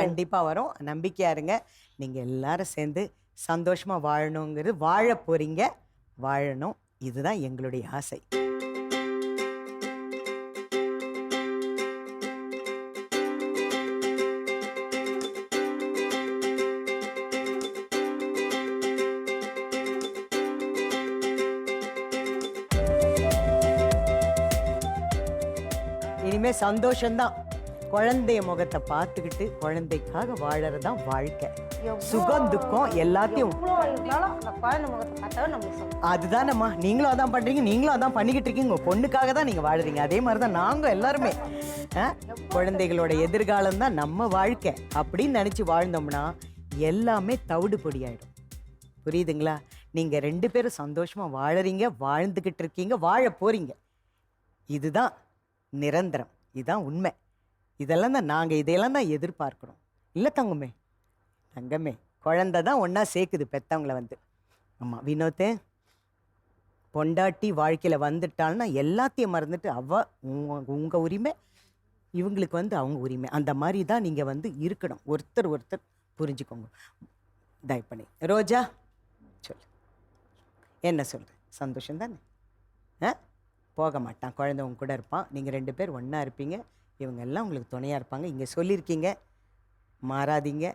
கண்டிப்பாக வரும். நம்பிக்கையாக இருங்க. நீங்கள் எல்லாரும் சேர்ந்து சந்தோஷமாக வாழணுங்கிறது வாழ போகிறீங்க வாழணும். இதுதான் எங்களுடைய ஆசை. இனிமே சந்தோஷம்தான். குழந்தைய முகத்தை பார்த்துக்கிட்டு குழந்தைக்காக வாழறதுதான் வாழ்க்கை. சுகம் துக்கம் எல்லாத்தையும். அதுதானம்மா. நீங்களும் அதான் பண்றீங்க நீங்களும் அதான் பண்ணிக்கிட்டு இருக்கீங்க. உங்க பொண்ணுக்காக தான் நீங்க வாழுறீங்க. அதே மாதிரி தான் நாங்க எல்லாருமே? குழந்தைகளோட எதிர்காலம் தான் நம்ம வாழ்க்கை. அப்படின்னு நினைச்சு வாழ்ந்தோம்னா எல்லாமே தவிடு பொடியாயிடும் புரியுதுங்களா? நீங்க ரெண்டு பேரும் சந்தோஷமா வாழறீங்க வாழ்ந்துகிட்டு இருக்கீங்க வாழ போறீங்க. இதுதான் நிரந்தரம். இதுதான் உண்மை. இதெல்லாம் தான் நாங்கள் இதையெல்லாம் தான் எதிர்பார்க்குறோம். இல்லை தங்கமே தங்கமே குழந்த தான் ஒன்றா சேர்க்குது பெத்தவங்கள வந்து. ஆமாம் வினோத்தே பொண்டாட்டி வாழ்க்கையில் வந்துட்டாள்னா எல்லாத்தையும் மறந்துட்டு அவ உங்கள் உரிமை இவங்களுக்கு வந்து அவங்க உரிமை. அந்த மாதிரி தான் நீங்கள் வந்து இருக்கணும். ஒருத்தர் ஒருத்தர் புரிஞ்சுக்கோங்க. தயவு பண்ணி. ரோஜா சொல்லு. என்ன சொல்கிறேன் சந்தோஷம் தானே? ஆ? போக மாட்டான். குழந்தை உங்க கூட இருப்பான். நீங்கள் ரெண்டு பேர் ஒன்றா இருப்பீங்க. இவங்க எல்லாம் உங்களுக்கு துணையாக இருப்பாங்க. இங்கே சொல்லியிருக்கீங்க. மாறாதீங்க.